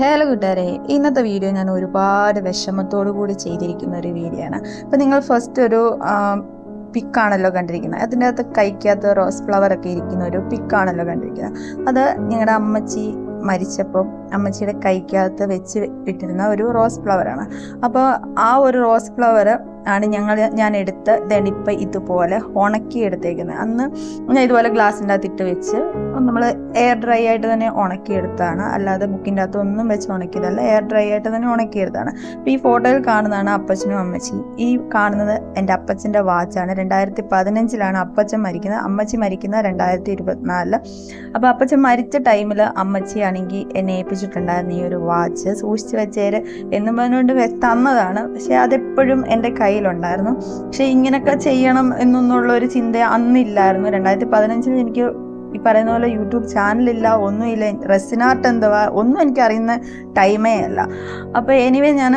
Hello കൂട്ടുകാരെ ഇന്നത്തെ video ഞാൻ ഒരുപാട് വിഷമത്തോടു കൂടി ചെയ്തിരിക്കുന്ന ഒരു വീഡിയോ ആണ്. അപ്പം നിങ്ങൾ ഫസ്റ്റ് ഒരു പിക്കാണല്ലോ കണ്ടിരിക്കുന്നത്. അതിന്റെ അകത്ത് കഴിക്കാത്ത റോസ് ഫ്ലവർ ഒക്കെ ഇരിക്കുന്ന ഒരു പിക്കാണല്ലോ കണ്ടിരിക്കുന്നത്. അത് ഞങ്ങളുടെ അമ്മച്ചി മരിച്ചപ്പോൾ അമ്മച്ചിയുടെ കൈക്കകത്ത് വെച്ച് ഇട്ടിരുന്ന ഒരു റോസ് ഫ്ലവറാണ് അപ്പോൾ ആ ഒരു റോസ് ഫ്ലവർ ആണ് ഞങ്ങൾ ഞാൻ എടുത്ത് ദണിപ്പ് ഇതുപോലെ ഉണക്കി എടുത്തേക്കുന്നത് അന്ന് ഞാൻ ഇതുപോലെ ഗ്ലാസിന്റെ അകത്ത് ഇട്ട് വെച്ച് നമ്മൾ എയർ ഡ്രൈ ആയിട്ട് തന്നെ ഉണക്കിയെടുത്താണ്. അല്ലാതെ ബുക്കിന്റെ അകത്ത് ഒന്നും വെച്ച് ഉണക്കിയതല്ല എയർ ഡ്രൈ ആയിട്ട് തന്നെ ഉണക്കിയെടുത്താണ്. അപ്പോൾ ഈ ഫോട്ടോയിൽ കാണുന്നതാണ് അപ്പച്ചനും അമ്മച്ചിയും ഈ കാണുന്നത് എന്റെ അപ്പച്ചന്റെ വാച്ചാണ് രണ്ടായിരത്തി പതിനഞ്ചിലാണ് അപ്പച്ചൻ മരിക്കുന്നത്. അമ്മച്ചി മരിക്കുന്ന രണ്ടായിരത്തി ഇരുപത്തിനാലിൽ. അപ്പോൾ അപ്പച്ചൻ മരിച്ച ടൈമിൽ അമ്മച്ചിയാണെങ്കിൽ എന്നെ ഏൽപ്പിച്ചിട്ടുണ്ടായിരുന്നു ഈ ഒരു വാച്ച് സൂക്ഷിച്ച് വെച്ചേര് എന്നും പറഞ്ഞുകൊണ്ട് തന്നതാണ്. പക്ഷെ അതെപ്പോഴും എന്റെ കയ്യിലുണ്ടായിരുന്നു. പക്ഷേ ഇങ്ങനെയൊക്കെ ചെയ്യണം എന്നൊന്നുള്ള ഒരു ചിന്ത അന്നില്ലായിരുന്നു. രണ്ടായിരത്തി പതിനഞ്ചിൽ എനിക്ക് ഈ പറയുന്ന പോലെ യൂട്യൂബ് ചാനലില്ല ഒന്നുമില്ല. റെസിനാർട്ട് എന്തുവാ? ഒന്നും എനിക്ക് അറിയുന്ന ടൈമേ അല്ല. അപ്പോൾ എനിവേ ഞാൻ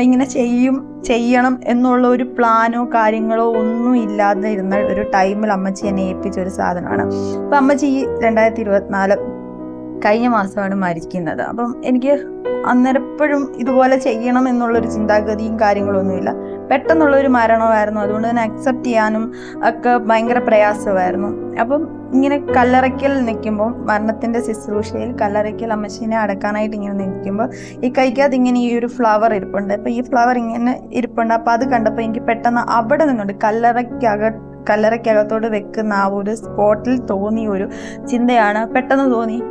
ഇങ്ങനെ ചെയ്യും ചെയ്യണം എന്നുള്ള ഒരു പ്ലാനോ കാര്യങ്ങളോ ഒന്നും ഇല്ലാതെ ഇരുന്ന ഒരു ടൈമിൽ അമ്മച്ചി എന്നെ ഏൽപ്പിച്ച ഒരു സാധനമാണ്. അപ്പം അമ്മച്ചി ഈ രണ്ടായിരത്തി ഇരുപത്തിനാല് കഴിഞ്ഞ മാസമാണ് മരിക്കുന്നത്. അപ്പം എനിക്ക് അന്നേരപ്പോഴും ഇതുപോലെ ചെയ്യണം എന്നുള്ളൊരു ചിന്താഗതിയും കാര്യങ്ങളൊന്നുമില്ല. പെട്ടെന്നുള്ള ഒരു മരണമായിരുന്നു. അതുകൊണ്ട് തന്നെ അക്സെപ്റ്റ് ചെയ്യാനും ഒക്കെ ഭയങ്കര പ്രയാസമായിരുന്നു. അപ്പം ഇങ്ങനെ കല്ലറയ്ക്കൽ നിൽക്കുമ്പോൾ മരണത്തിന്റെ ശുശ്രൂഷയിൽ കല്ലറയ്ക്കൽ അമ്മച്ചീനെ അടക്കാനായിട്ട് ഇങ്ങനെ നിൽക്കുമ്പോൾ ഈ കൈക്കകത്ത് ഇങ്ങനെ ഈ ഒരു ഫ്ലവർ ഇരിപ്പുണ്ട്. അപ്പോൾ ഈ ഫ്ലവർ ഇങ്ങനെ ഇരിപ്പുണ്ട്. അപ്പോൾ അത് കണ്ടപ്പോൾ എനിക്ക് പെട്ടെന്ന് അവിടെ നിന്നുണ്ട്. കല്ലറയ്ക്കക കല്ലറയ്ക്കകത്തോട് വെക്കുന്ന ആ ഒരു സ്പോട്ടിൽ തോന്നിയ ഒരു ചിന്തയാണ് പെട്ടെന്ന് തോന്നി.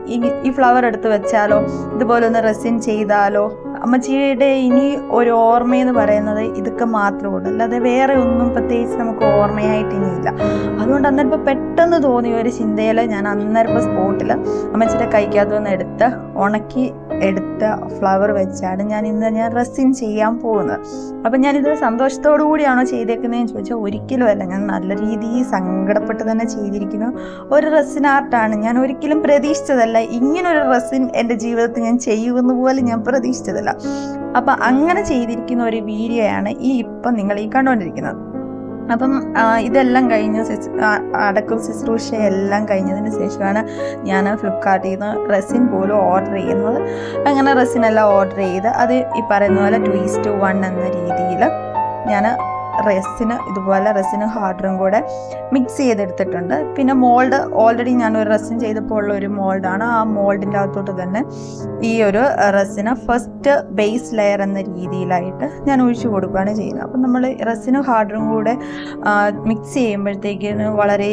ഈ ഫ്ലവർ എടുത്ത് വെച്ചാലോ ഇതുപോലെ ഒന്ന് റെസിൻ ചെയ്താലോ അമ്മച്ചിയുടെ ഇനി ഒരു ഓർമ്മയെന്ന് പറയുന്നത് ഇതൊക്കെ മാത്രമേ ഉള്ളൂ. അല്ലാതെ വേറെ ഒന്നും പ്രത്യേകിച്ച് നമുക്ക് ഓർമ്മയായിട്ട് ഇനിയില്ല അതുകൊണ്ട് അന്നേരം പെട്ടെന്ന് തോന്നിയ ഒരു ചിന്തയിൽ ഞാൻ അന്നേരം സ്പോട്ടിൽ അമ്മച്ചിയുടെ കൈക്കകത്തു നിന്ന് എടുത്ത് ഉണക്കി എടുത്ത ഫ്ലവർ വെച്ചാണ് ഞാൻ ഇന്ന് ഞാൻ റെസിൻ ചെയ്യാൻ പോകുന്നത്. അപ്പം ഞാനിത് സന്തോഷത്തോടു കൂടിയാണോ ചെയ്തേക്കുന്നതെന്ന് ചോദിച്ചാൽ ഒരിക്കലും അല്ല. ഞാൻ നല്ല രീതിയിൽ സങ്കടപ്പെട്ട് തന്നെ ചെയ്തിരിക്കുന്നു. ഒരു റെസിൻ ആർട്ടാണ് ഞാൻ ഒരിക്കലും പ്രതീക്ഷിച്ചതല്ല. ഇങ്ങനൊരു റെസിൻ എന്റെ ജീവിതത്തിൽ ഞാൻ ചെയ്യുമെന്ന് പോലെ ഞാൻ പ്രതീക്ഷിച്ചതല്ല. അപ്പം അങ്ങനെ ചെയ്തിരിക്കുന്ന ഒരു വീഡിയോയാണ് ഈ ഇപ്പം നിങ്ങൾ ഈ കണ്ടുകൊണ്ടിരിക്കുന്നത് അപ്പം ഇതെല്ലാം കഴിഞ്ഞ അടക്കം ശുശ്രൂഷ എല്ലാം കഴിഞ്ഞതിന് ശേഷമാണ് ഞാൻ ഫ്ലിപ്കാർട്ടിൽ നിന്ന് റെസിൻ പോലും ഓർഡർ ചെയ്യുന്നത്. അങ്ങനെ റെസിനെല്ലാം ഓർഡർ ചെയ്ത് അത് ഈ പറയുന്ന പോലെ ടു ഈസ്റ്റ് വൺ എന്ന രീതിയിൽ ഞാൻ റെസിന് ഇതുപോലെ റെസിനും ഹാർഡറും കൂടെ മിക്സ് ചെയ്തെടുത്തിട്ടുണ്ട്. പിന്നെ മോൾഡ് ഓൾറെഡി ഞാൻ ഒരു റെസിൻ ചെയ്തപ്പോൾ ഉള്ള ഒരു മോൾഡാണ്. ആ മോൾഡിന്റെ അകത്തോട്ട് തന്നെ ഈ ഒരു റെസിന് ഫസ്റ്റ് ബേസ് ലെയർ എന്ന രീതിയിലായിട്ട് ഞാൻ ഒഴിച്ചു കൊടുക്കുകയാണ് ചെയ്യുന്നത്. അപ്പം നമ്മൾ റെസിനും ഹാർഡറും കൂടെ മിക്സ് ചെയ്യുമ്പോഴത്തേക്കിന് വളരെ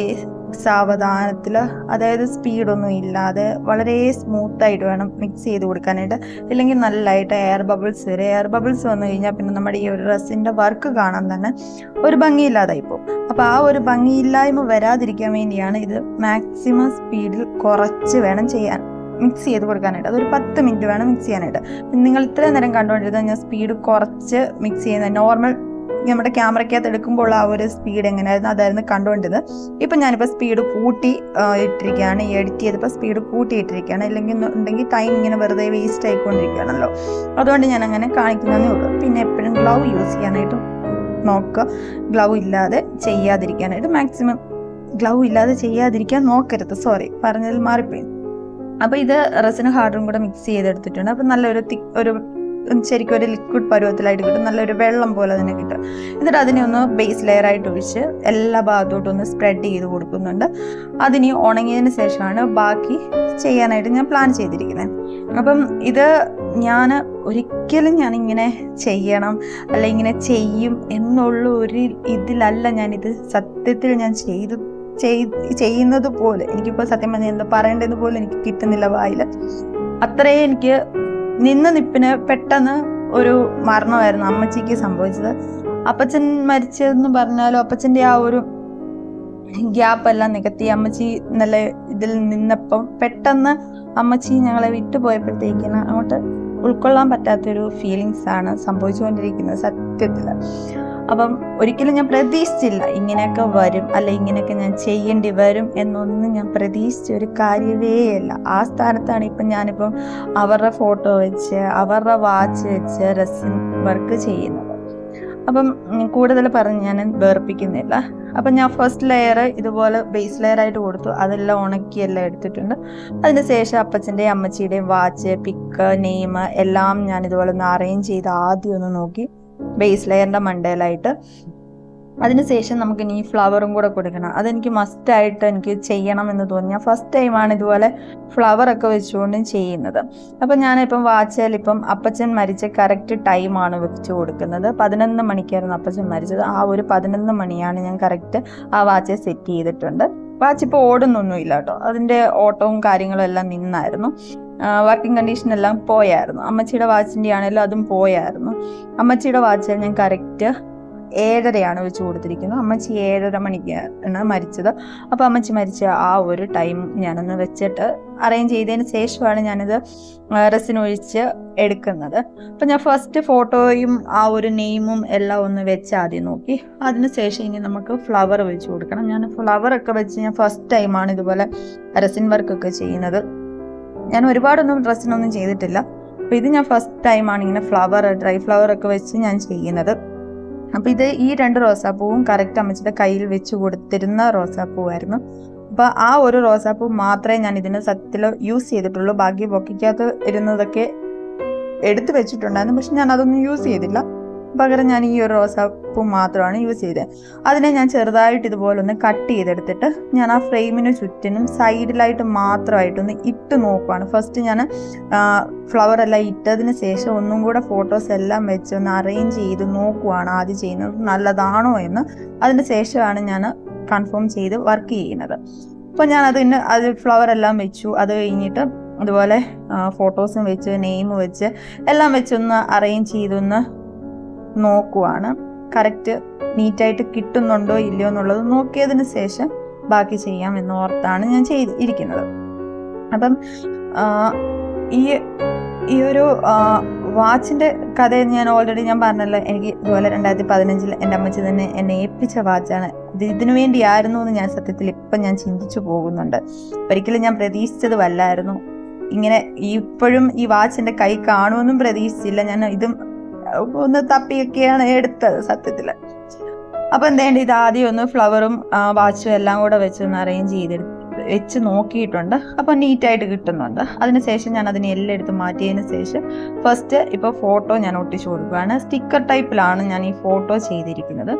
സാവധാനത്തിൽ അതായത് സ്പീഡൊന്നും ഇല്ലാതെ വളരെ സ്മൂത്തായിട്ട് വേണം മിക്സ് ചെയ്ത് കൊടുക്കാനായിട്ട്. ഇല്ലെങ്കിൽ നല്ലതായിട്ട് എയർ ബബിൾസ് വരും. എയർ ബബിൾസ് വന്നു കഴിഞ്ഞാൽ പിന്നെ നമ്മുടെ ഈ ഒരു ഡ്രസ്സിന്റെ വർക്ക് കാണാൻ തന്നെ ഒരു ഭംഗിയില്ലാതായി പോകും അപ്പോൾ ആ ഒരു ഭംഗിയില്ലായ്മ വരാതിരിക്കാൻ വേണ്ടിയാണ് ഇത് മാക്സിമം സ്പീഡിൽ കുറച്ച് വേണം ചെയ്യാൻ മിക്സ് ചെയ്ത് കൊടുക്കാനായിട്ട്. അതൊരു പത്ത് മിനിറ്റ് വേണം മിക്സ് ചെയ്യാനായിട്ട്. നിങ്ങൾ ഇത്രയും നേരം കണ്ടുകൊണ്ടിരുന്നത് ഞാൻ സ്പീഡ് കുറച്ച് മിക്സ് ചെയ്യുന്ന നോർമൽ നമ്മുടെ ക്യാമറയ്ക്കകത്ത് എടുക്കുമ്പോൾ ആ ഒരു സ്പീഡ് എങ്ങനെയായിരുന്നു അതായിരുന്നു കണ്ടുകൊണ്ടിരുന്നത്. ഇപ്പം ഞാനിപ്പോൾ സ്പീഡ് കൂട്ടി ഇട്ടിരിക്കുകയാണ്. എഡിറ്റ് ചെയ്തപ്പോൾ സ്പീഡ് കൂട്ടി ഇട്ടിരിക്കുകയാണ്. അല്ലെങ്കിൽ ഉണ്ടെങ്കിൽ ടൈം ഇങ്ങനെ വെറുതെ വേസ്റ്റ് ആയിക്കൊണ്ടിരിക്കുകയാണല്ലോ. അതുകൊണ്ട് ഞാൻ അങ്ങനെ കാണിക്കുന്നതേ ഉള്ളൂ. പിന്നെ എപ്പോഴും ഗ്ലൗ യൂസ് ചെയ്യാനായിട്ട് നോക്കുക. ഗ്ലൗ ഇല്ലാതെ ചെയ്യാതിരിക്കാനായിട്ട്. മാക്സിമം ഗ്ലൗ ഇല്ലാതെ ചെയ്യാതിരിക്കാൻ നോക്കരുത്. സോറി പറഞ്ഞതിൽ മാറിപ്പോയി. അപ്പോൾ ഇത് റസിനും ഹാർഡും കൂടെ മിക്സ് ചെയ്തെടുത്തിട്ടുണ്ട്. അപ്പോൾ നല്ലൊരു തിക് ഒരു ശരിക്കും ഒരു ലിക്വിഡ് പരുവത്തിലായിട്ട് കിട്ടും. നല്ലൊരു വെള്ളം പോലെ തന്നെ കിട്ടും. എന്നിട്ട് അതിനെ ഒന്ന് ബേസ് ലെയർ ആയിട്ട് ഒഴിച്ച് എല്ലാ ഭാഗത്തോട്ടും ഒന്ന് സ്പ്രെഡ് ചെയ്ത് കൊടുക്കുന്നുണ്ട്. അതിനി ഉണങ്ങിയതിന് ശേഷമാണ് ബാക്കി ചെയ്യാനായിട്ട് ഞാൻ പ്ലാൻ ചെയ്തിരിക്കുന്നത് അപ്പം ഇത് ഞാൻ ഒരിക്കലും ഞാൻ ഇങ്ങനെ ചെയ്യണം അല്ല ഇങ്ങനെ ചെയ്യും എന്നുള്ള ഒരു ഇതിലല്ല ഞാനിത് സത്യത്തിൽ ഞാൻ ചെയ്തു ചെയ്- ചെയ്യുന്നത് പോലെ. എനിക്കിപ്പോൾ സത്യം പറഞ്ഞാൽ എന്താ പറയേണ്ടത് പോലും എനിക്ക് കിട്ടുന്നില്ല വായിൽ അത്രയും എനിക്ക് നിന്ന് നിപ്പിന് പെട്ടെന്ന് ഒരു മരണമായിരുന്നു അമ്മച്ചിക്ക് സംഭവിച്ചത്. അപ്പച്ചൻ മരിച്ചതെന്ന് പറഞ്ഞാലും അപ്പച്ചന്റെ ആ ഒരു ഗ്യാപ്പ് എല്ലാം നികത്തി അമ്മച്ചി നല്ല ഇതിൽ നിന്നപ്പം പെട്ടെന്ന് അമ്മച്ചി ഞങ്ങളെ വിട്ടുപോയപ്പോഴത്തേക്കിന് അങ്ങോട്ട് ഉൾക്കൊള്ളാൻ പറ്റാത്തൊരു ഫീലിങ്സ് ആണ് സംഭവിച്ചുകൊണ്ടിരിക്കുന്നത് സത്യത്തിൽ അപ്പം ഒരിക്കലും ഞാൻ പ്രതീക്ഷിച്ചില്ല ഇങ്ങനെയൊക്കെ വരും അല്ല ഇങ്ങനെയൊക്കെ ഞാൻ ചെയ്യേണ്ടി വരും എന്നൊന്നും ഞാൻ പ്രതീക്ഷിച്ച ഒരു കാര്യമേ അല്ല. ആ സ്ഥാനത്താണ് ഇപ്പം ഞാനിപ്പം അവരുടെ ഫോട്ടോ വെച്ച് അവരുടെ വാച്ച് വെച്ച് റെസിൻ വർക്ക് ചെയ്യുന്നത്. അപ്പം കൂടുതൽ പറഞ്ഞ് ഞാൻ വേർപ്പിക്കുന്നില്ല. അപ്പം ഞാൻ ഫസ്റ്റ് ലെയർ ഇതുപോലെ ബേസ് ലെയർ ആയിട്ട് കൊടുത്തു. അതെല്ലാം ഉണക്കിയെല്ലാം എടുത്തിട്ടുണ്ട്. അതിന് ശേഷം അപ്പച്ചന്റെയും അമ്മച്ചിയുടെയും വാച്ച് പിക്ക് നെയിം എല്ലാം ഞാൻ ഇതുപോലെ ഒന്ന് അറേഞ്ച് ചെയ്ത് ആദ്യം ഒന്ന് നോക്കി. ബേസ് ലെയറിന്റെ മണ്ടയിലായിട്ട് അതിനുശേഷം നമുക്ക് ഇനി ഫ്ലവറും കൂടെ കൊടുക്കണം. അതെനിക്ക് മസ്റ്റായിട്ട് എനിക്ക് ചെയ്യണം എന്ന് തോന്നി ഫസ്റ്റ് ടൈമാണ് ഇതുപോലെ ഫ്ലവർ ഒക്കെ വെച്ചുകൊണ്ട് ചെയ്യുന്നത്. അപ്പം ഞാനിപ്പം വാച്ചാൽ ഇപ്പം അപ്പച്ചൻ മരിച്ച കറക്റ്റ് ടൈമാണ് വെച്ച് കൊടുക്കുന്നത്. പതിനൊന്ന് മണിക്കായിരുന്നു അപ്പച്ചൻ മരിച്ചത്. ആ ഒരു പതിനൊന്ന് മണിയാണ് ഞാൻ കറക്റ്റ് ആ വാച്ച് സെറ്റ് ചെയ്തിട്ടുണ്ട്. വാച്ച് ഇപ്പോൾ ഓടുന്നൊന്നുമില്ല കേട്ടോ. അതിന്റെ ഓട്ടവും കാര്യങ്ങളും എല്ലാം നിന്നായിരുന്നു. വർക്കിംഗ് കണ്ടീഷൻ എല്ലാം പോയായിരുന്നു. അമ്മച്ചിയുടെ വാച്ചിന്റെ ആണെങ്കിലും അതും പോയായിരുന്നു. അമ്മച്ചിയുടെ വാച്ച് ഞാൻ കറക്റ്റ് ഏഴരയാണ് വെച്ച് കൊടുത്തിരിക്കുന്നത്. അമ്മച്ചി ഏഴര മണിക്കാണ് മരിച്ചത്. അപ്പോൾ അമ്മച്ചി മരിച്ച ആ ഒരു ടൈം ഞാനൊന്ന് വെച്ചിട്ട് അറേഞ്ച് ചെയ്തതിന് ശേഷമാണ് ഞാനിത് റെസിനൊഴിച്ച് എടുക്കുന്നത്. അപ്പം ഞാൻ ഫസ്റ്റ് ഫോട്ടോയും ആ ഒരു നെയിമും എല്ലാം ഒന്ന് വെച്ച് ആദ്യം നോക്കി. അതിനുശേഷം ഇനി നമുക്ക് ഫ്ലവർ വെച്ച് കൊടുക്കണം. ഞാൻ ഫ്ലവർ ഒക്കെ വെച്ച് ഞാൻ ഫസ്റ്റ് ടൈമാണ് ഇതുപോലെ റെസിൻ വർക്കൊക്കെ ചെയ്യുന്നത്. ഞാൻ ഒരുപാടൊന്നും ഡ്രസ്സിനൊന്നും ചെയ്തിട്ടില്ല. അപ്പോൾ ഇത് ഞാൻ ഫസ്റ്റ് ടൈമാണ് ഇങ്ങനെ ഫ്ലവർ ഡ്രൈ ഫ്ലവർ ഒക്കെ വെച്ച് ഞാൻ ചെയ്യുന്നത്. അപ്പോൾ ഇത് ഈ രണ്ട് റോസാപ്പൂവും കറക്റ്റ് അമ്മച്ചിയുടെ കയ്യിൽ വെച്ച് കൊടുത്തിരുന്ന റോസാപ്പൂവായിരുന്നു. അപ്പോൾ ആ ഒരു റോസാപ്പൂ മാത്രമേ ഞാൻ ഇതിന് സത്യത്തിൽ യൂസ് ചെയ്തിട്ടുള്ളൂ. ബാക്കി ബൊക്കയ്ക്കകത്ത് ഇരുന്നതൊക്കെ എടുത്തു വെച്ചിട്ടുണ്ടായിരുന്നു. പക്ഷെ ഞാൻ അതൊന്നും യൂസ് ചെയ്തില്ല. പകരം ഞാൻ ഈ ഒരു റോസാപ്പൂ മാത്രമാണ് യൂസ് ചെയ്തത്. അതിനെ ഞാൻ ചെറുതായിട്ട് ഇതുപോലെ ഒന്ന് കട്ട് ചെയ്തെടുത്തിട്ട് ഞാൻ ആ ഫ്രെയിമിന് ചുറ്റിനും സൈഡിലായിട്ട് മാത്രമായിട്ടൊന്ന് ഇട്ട് നോക്കുവാണ്. ഫസ്റ്റ് ഞാൻ ഫ്ലവർ എല്ലാം ഇട്ടതിന് ശേഷം ഒന്നും കൂടെ ഫോട്ടോസ് എല്ലാം വെച്ച് ഒന്ന് അറേഞ്ച് ചെയ്ത് നോക്കുവാണ് ആദ്യം ചെയ്യുന്നത് നല്ലതാണോ എന്ന്. അതിന് ശേഷമാണ് ഞാൻ കൺഫേം ചെയ്ത് വർക്ക് ചെയ്യുന്നത്. അപ്പോൾ ഞാൻ അതിന് അത് ഫ്ലവർ എല്ലാം വെച്ചു. അത് കഴിഞ്ഞിട്ട് അതുപോലെ ഫോട്ടോസും വെച്ച് നെയിം വെച്ച് എല്ലാം വെച്ചൊന്ന് അറേഞ്ച് ചെയ്തൊന്ന് നോക്കുവാണ്. കറക്റ്റ് നീറ്റായിട്ട് കിട്ടുന്നുണ്ടോ ഇല്ലയോ എന്നുള്ളത് നോക്കിയതിന് ശേഷം ബാക്കി ചെയ്യാം എന്ന് ഓർത്താണ് ഞാൻ ചെയ്ത് ഇരിക്കുന്നത്. അപ്പം ഈ ഈ ഒരു വാച്ചിന്റെ കഥ ഞാൻ ഓൾറെഡി ഞാൻ പറഞ്ഞല്ലോ എനിക്ക് ഇതുപോലെ രണ്ടായിരത്തി പതിനഞ്ചിൽ എന്റെ അമ്മച്ചി തന്നെ എന്നെ ഏൽപ്പിച്ച വാച്ചാണ്. ഇത് ഇതിനു വേണ്ടിയായിരുന്നു എന്ന് ഞാൻ സത്യത്തിൽ ഇപ്പം ഞാൻ ചിന്തിച്ചു പോകുന്നുണ്ട്. ഒരിക്കലും ഞാൻ പ്രതീക്ഷിച്ചത് വല്ലായിരുന്നു. ഇങ്ങനെ ഇപ്പോഴും ഈ വാച്ചിന്റെ കൈ കാണുമെന്നും പ്രതീക്ഷിച്ചില്ല. ഞാൻ ഇതും ഒന്ന് തപ്പിയൊക്കെയാണ് എടുത്തത് സത്യത്തിൽ അപ്പോൾ എന്തേണ്ട ഇത് ആദ്യം ഒന്ന് ഫ്ലവറും വാച്ചും എല്ലാം കൂടെ വെച്ച് ഒന്ന് അറേഞ്ച് ചെയ്തെടുത്ത് വെച്ച് നോക്കിയിട്ടുണ്ട്. അപ്പോൾ നീറ്റായിട്ട് കിട്ടുന്നുണ്ട്. അതിനുശേഷം ഞാൻ അതിനെ എല്ലാം എടുത്ത് മാറ്റിയതിന് ശേഷം ഫസ്റ്റ് ഇപ്പോൾ ഫോട്ടോ ഞാൻ ഒട്ടിച്ചു കൊടുക്കുകയാണ്. സ്റ്റിക്കർ ടൈപ്പിലാണ് ഞാൻ ഈ ഫോട്ടോ ചെയ്തിരിക്കുന്നത്.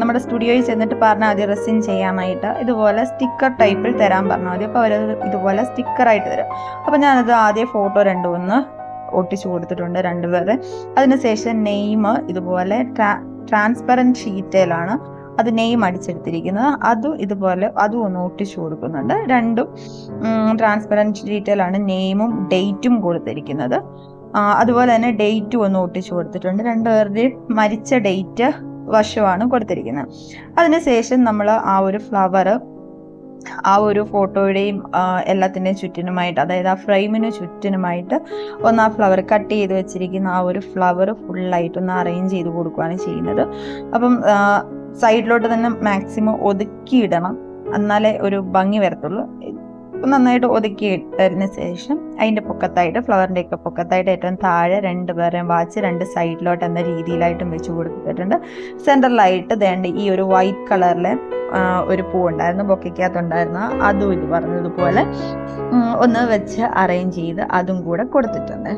നമ്മുടെ സ്റ്റുഡിയോയിൽ ചെന്നിട്ട് പറഞ്ഞാൽ ആദ്യം റെസിൻ ചെയ്യാനായിട്ട്. ഇതുപോലെ സ്റ്റിക്കർ ടൈപ്പിൽ തരാൻ പറഞ്ഞാൽ മതി. അപ്പോൾ അവരത് ഇതുപോലെ സ്റ്റിക്കറായിട്ട് തരും. അപ്പോൾ ഞാനത് ആദ്യം ഫോട്ടോ രണ്ടു മൂന്ന് ഒട്ടിച്ചു കൊടുത്തിട്ടുണ്ട് രണ്ടുപേരെ അതിനുശേഷം നെയിം ഇതുപോലെ ട്രാൻസ്പെറന്റ് ഷീറ്റയിലാണ് അത് നെയിം അടിച്ചെടുത്തിരിക്കുന്നത്. അതും ഇതുപോലെ അതും ഒന്ന് ഒട്ടിച്ചു കൊടുക്കുന്നുണ്ട്. രണ്ടും ട്രാൻസ്പെറന്റ് ഷീറ്റിലാണ് നെയിമും ഡേറ്റും കൊടുത്തിരിക്കുന്നത്. അതുപോലെ തന്നെ ഡേറ്റും ഒന്ന് ഒട്ടിച്ചു കൊടുത്തിട്ടുണ്ട്. രണ്ടുപേരുടെയും മരിച്ച ഡേറ്റ് വർഷമാണ് കൊടുത്തിരിക്കുന്നത്. അതിനുശേഷം നമ്മൾ ആ ഒരു ഫ്ലവർ ആ ഒരു ഫോട്ടോയുടെയും എല്ലാത്തിന്റെയും ചുറ്റിനുമായിട്ട് അതായത് ആ ഫ്രെയിമിന് ചുറ്റിനുമായിട്ട് ഒന്ന് ആ ഫ്ലവർ കട്ട് ചെയ്ത് വെച്ചിരിക്കുന്ന ആ ഒരു ഫ്ലവർ ഫുള്ളായിട്ട് ഒന്ന് അറേഞ്ച് ചെയ്ത് കൊടുക്കുകയാണ് ചെയ്യുന്നത്. അപ്പം സൈഡിലോട്ട് തന്നെ മാക്സിമം ഒതുക്കിയിടണം. എന്നാലേ ഒരു ഭംഗി വരത്തുള്ളൂ. നന്നായിട്ട് ഒതുക്കി ഇട്ടതിന് ശേഷം അതിന്റെ പൊക്കത്തായിട്ട് ഫ്ലവറിന്റെ ഒക്കെ പൊക്കത്തായിട്ട് ഏറ്റവും താഴെ രണ്ട് പേരെയും വാച്ച് രണ്ട് സൈഡിലോട്ട് എന്ന രീതിയിലായിട്ടും വെച്ച് കൊടുത്തിട്ടുണ്ട്. സെന്ററിലായിട്ട് ദേണ്ട ഈ ഒരു വൈറ്റ് കളറിലെ ഒരു പൂ ഉണ്ടായിരുന്നു ബൊക്കയ്ക്കകത്തുണ്ടായിരുന്ന അതും ഇത് പറഞ്ഞതുപോലെ ഒന്ന് വെച്ച് അറേഞ്ച് ചെയ്ത് അതും കൂടെ കൊടുത്തിട്ടുണ്ട്.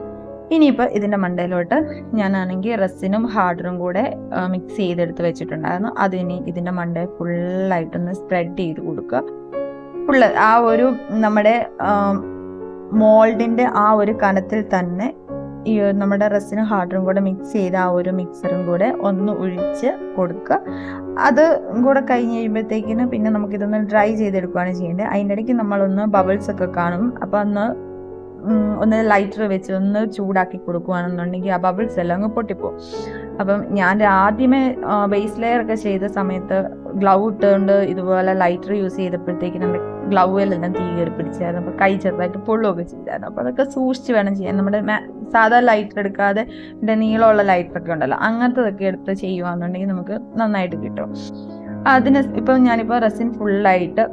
ഇനിയിപ്പോൾ ഇതിന്റെ മണ്ടയിലോട്ട് ഞാനാണെങ്കിൽ റെസിനും ഹാർഡറും കൂടെ മിക്സ് ചെയ്തെടുത്ത് വെച്ചിട്ടുണ്ടായിരുന്നു. അതിനി ഇതിന്റെ മണ്ടയിൽ ഫുള്ളായിട്ടൊന്ന് സ്പ്രെഡ് ചെയ്ത് കൊടുക്കുക. ഫുള്ള് ആ ഒരു നമ്മുടെ മോൾഡിന്റെ ആ ഒരു കനത്തിൽ തന്നെ ഈ നമ്മുടെ റെസിനും ഹാർഡറും കൂടെ മിക്സ് ചെയ്ത് ആ ഒരു മിക്സറും കൂടെ ഒന്ന് ഒഴിച്ച് കൊടുക്കുക. അത് കൂടെ കഴിഞ്ഞ് കഴിയുമ്പോഴത്തേക്കിന് പിന്നെ നമുക്കിതൊന്ന് ഡ്രൈ ചെയ്തെടുക്കുകയാണ് ചെയ്യേണ്ടത്. അതിന്റെ ഇടയ്ക്ക് നമ്മളൊന്ന് ബബിൾസ് ഒക്കെ കാണും. അപ്പോൾ ഒന്ന് ഒന്ന് ലൈറ്റർ വെച്ച് ഒന്ന് ചൂടാക്കി കൊടുക്കുകയാണെന്നുണ്ടെങ്കിൽ ആ ബബിൾസ് എല്ലാം അങ്ങ് പൊട്ടിപ്പോവും. അപ്പം ഞാൻ ആദ്യമേ ബേസ് ലെയർ ഒക്കെ ചെയ്ത സമയത്ത് ഗ്ലൗ ഇട്ടുകൊണ്ട് ഇതുപോലെ ലൈറ്റർ യൂസ് ചെയ്തപ്പോഴത്തേക്കും നമ്മുടെ ഗ്ലൗവിലെല്ലാം തീ കയറി പിടിച്ചായിരുന്നു. അപ്പോൾ കൈ ചെറുതായിട്ട് പൊള്ളുകയൊക്കെ ചെയ്തായിരുന്നു. അപ്പോൾ അതൊക്കെ സൂക്ഷിച്ച് വേണം ചെയ്യാൻ. നമ്മുടെ സാധാ ലൈറ്റർ എടുക്കാതെ എന്റെ നീളമുള്ള ലൈറ്ററൊക്കെ ഉണ്ടല്ലോ അങ്ങനത്തതൊക്കെ എടുത്ത് ചെയ്യുകയാണെന്നുണ്ടെങ്കിൽ നമുക്ക് നന്നായിട്ട് കിട്ടും. അതിന് ഇപ്പം ഞാനിപ്പോൾ റെസിൻ ഫുള്ളായിട്ട്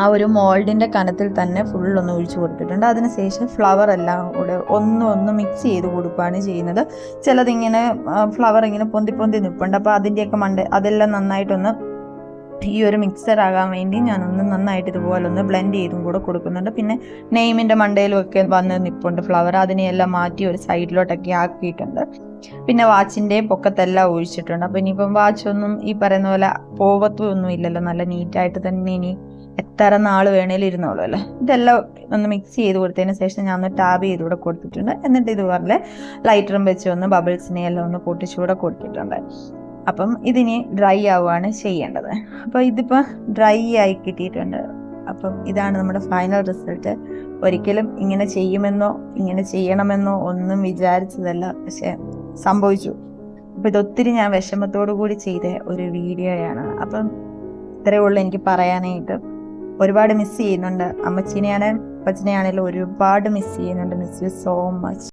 ആ ഒരു മോൾഡിന്റെ കനത്തിൽ തന്നെ ഫുൾ ഒന്ന് ഒഴിച്ചു കൊടുത്തിട്ടുണ്ട്. അതിനുശേഷം ഫ്ലവർ എല്ലാം കൂടെ ഒന്ന് ഒന്ന് മിക്സ് ചെയ്ത് കൊടുക്കുകയാണ് ചെയ്യുന്നത്. ചിലതിങ്ങനെ ഫ്ലവർ ഇങ്ങനെ പൊന്തി പൊന്തി നിൽപ്പുണ്ട് അപ്പോൾ അതിന്റെയൊക്കെ മണ്ട അതെല്ലാം നന്നായിട്ടൊന്ന് ഈ ഒരു മിക്സർ ആകാൻ വേണ്ടി ഞാനൊന്ന് നന്നായിട്ട് ഇതുപോലെ ഒന്ന് ബ്ലെൻഡ് ചെയ്തും കൂടെ കൊടുക്കുന്നുണ്ട്. പിന്നെ നെയ്മിന്റെ മണ്ടയിലും ഒക്കെ വന്ന് നിൽപ്പുണ്ട് ഫ്ലവർ അതിനെയെല്ലാം മാറ്റി ഒരു സൈഡിലോട്ടൊക്കെ ആക്കിയിട്ടുണ്ട്. പിന്നെ വാച്ചിന്റെ പൊക്കത്തെല്ലാം ഒഴിച്ചിട്ടുണ്ട്. അപ്പോൾ ഇനിയിപ്പം വാച്ചൊന്നും ഈ പറയുന്ന പോലെ പോവത്തൊന്നും ഇല്ലല്ലോ നല്ല നീറ്റായിട്ട് തന്നെ ഇനി എത്ര നാൾ വേണേലും ഇരുന്നോളൂ അല്ലേ? ഇതെല്ലാം ഒന്ന് മിക്സ് ചെയ്ത് കൊടുത്തതിന് ശേഷം ഞാൻ ഒന്ന് ടാബ് ചെയ്ത് കൂടെ കൊടുത്തിട്ടുണ്ട്. എന്നിട്ട് ഇതുപോലെ ലൈറ്ററും വെച്ച് ഒന്ന് ബബിൾസിനെ എല്ലാം ഒന്ന് പൊട്ടിച്ചുകൂടെ കൊടുത്തിട്ടുണ്ട്. അപ്പം ഇതിനി ഡ്രൈ ആവുകയാണ് ചെയ്യേണ്ടത്. അപ്പോൾ ഇതിപ്പോൾ ഡ്രൈ ആയി കിട്ടിയിട്ടുണ്ട്. അപ്പം ഇതാണ് നമ്മുടെ ഫൈനൽ റിസൾട്ട് ഒരിക്കലും ഇങ്ങനെ ചെയ്യുമെന്നോ ഇങ്ങനെ ചെയ്യണമെന്നോ ഒന്നും വിചാരിച്ചതല്ല. പക്ഷെ സംഭവിച്ചു. അപ്പം ഇതൊത്തിരി ഞാൻ വിഷമത്തോടു കൂടി ചെയ്ത ഒരു വീഡിയോയാണ് അപ്പം ഇത്രയേ ഉള്ളൂ എനിക്ക് പറയാനായിട്ട്. ഒരുപാട് മിസ് ചെയ്യുന്നുണ്ട്. അമ്മച്ചീനെയാണ് അപ്പച്ചനെയാണെങ്കിലും ഒരുപാട് മിസ് ചെയ്യുന്നുണ്ട്. Miss you so much